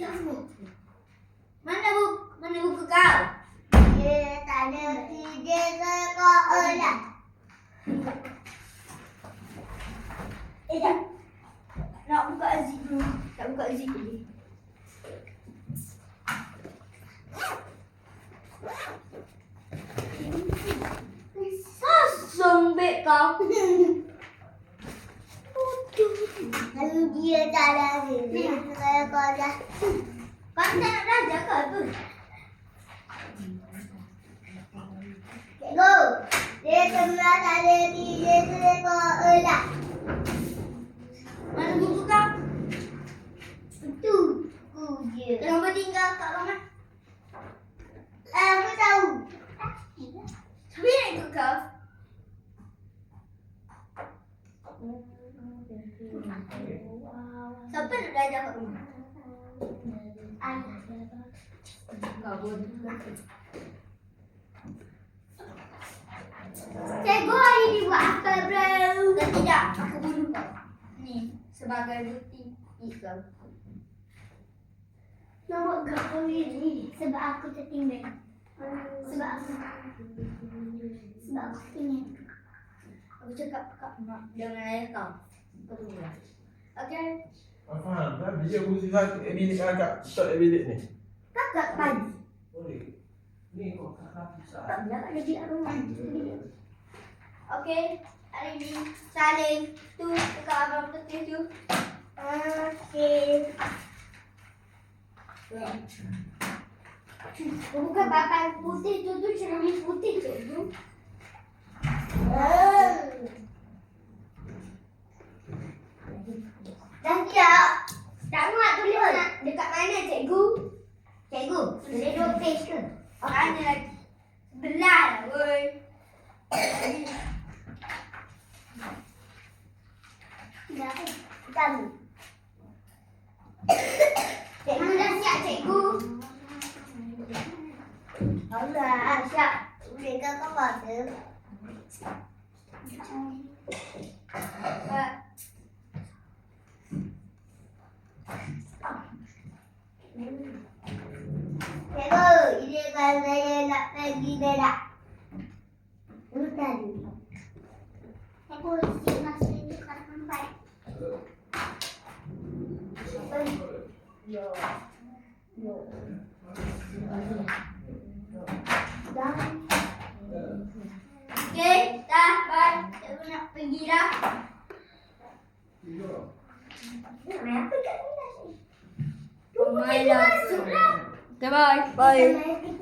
Mana buku? Mana buku kau? Dia tak ada kerja sekolah. Eh, tak. Nak buka zip dulu. Tak buka zip dulu. Beg kau. Lalu dia tak ada kerja sekolah. Kau tak nak ke apa? Cikgu, dia semua tak ada kerja sekolah. Mana buku kau? Itu ku je. Kenapa tinggal kat rumah? Aku tahu. Yang nak ikut kau? Siapa nak belajar kat rumah? Cikgu hari ni buat apa bro? Dan tidak, aku bunuh kau. Ni, sebagai bukti kau. Nampak kau ni sebab aku tertinggal. Sebab aku sebab aku ingin. Aku cakap kat mak dengan ayah kau. Okay? Ah, faham? Dia kursi satu eh, bilik agak start eh, bilik ni. Kakak pagi. Boleh. Ni kau kakak pisah. Tak biar ada di rumah. Okay. Hari ni saling tu abang putih tu. Okey. Bukan pakai putih tu tu cermin putih tu. Dah Dah. Kita ambil. Cikgu dah siap cikgu. Allah, siap. Boleh ke kau baca? Pak. Cikgu, ini kan saya nak pergi berak. Hutan. Cikgu, isi masa ini kat tempat. Yo. Yo. Dah. Okay, dah, bye. Cikgu nak pergi dah. Nak main apa kat kelas ni? Main lah. Okay, bye.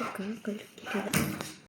Bakalım kalıp gidelim.